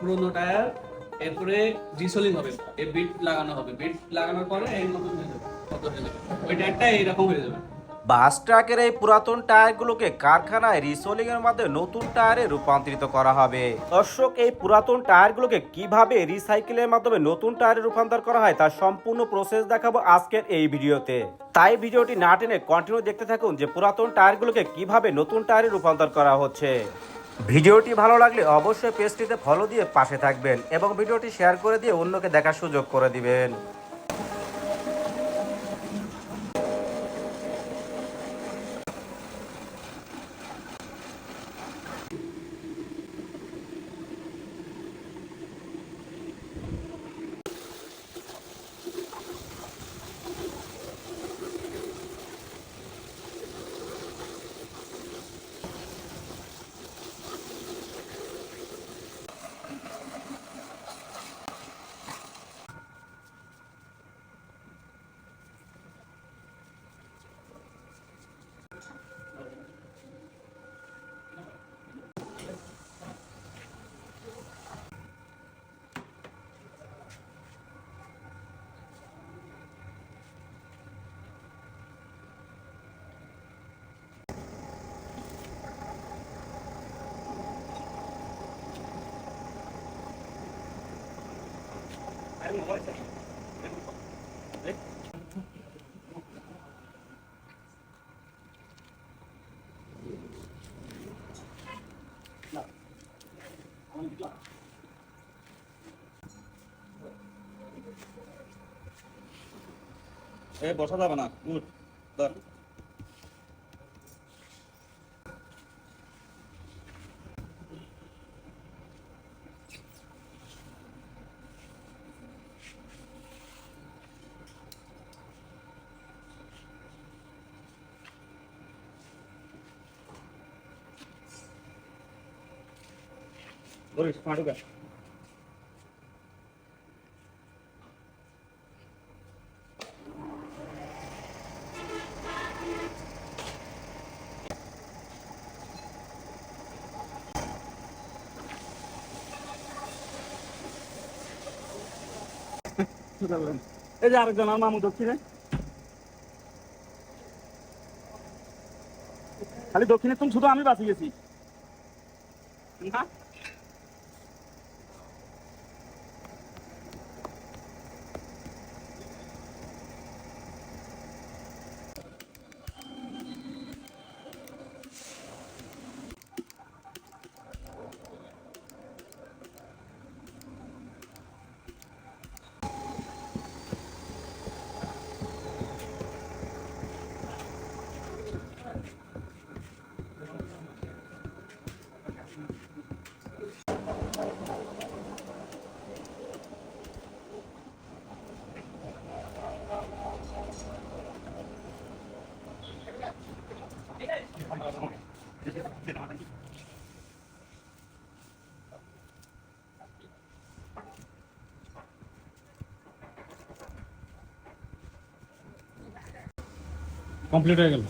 পুরোনো টায়ার, এরপরে হবে। বিট লাগানো হবে। বিট লাগানোর পরে এই নতুন হয়ে যাবে ওই হয়ে যাবে। বাস ট্রাকের এই পুরাতন টায়ারগুলোকে কারখানায় রিসোলিং এর মাধ্যমে নতুন টায়ারে রূপান্তরিত করা হবে। দর্শক, এই পুরাতন টায়ারগুলোকে কীভাবে রিসাইকেলের মাধ্যমে নতুন টায়ারে রূপান্তর করা হয় তার সম্পূর্ণ প্রসেস দেখাবো আজকের এই ভিডিওতে। তাই ভিডিওটি না টেনে কন্টিনিউ দেখতে থাকুন যে পুরাতন টায়ারগুলোকে কীভাবে নতুন টায়ারে রূপান্তর করা হচ্ছে। ভিডিওটি ভালো লাগলে অবশ্যই পেজটিতে ফলো দিয়ে পাশে থাকবেন এবং ভিডিওটি শেয়ার করে দিয়ে অন্যকে দেখার সুযোগ করে দিবেন। এ বসা যাবে না উঠ ধর। পাঁটুকা এই যে আরেকজন, আমার মামু দক্ষিণে। খালি দক্ষিণে তুমি শুধু আমি বাঁচি গেছি। না কমপ্লিট হয়ে গেল?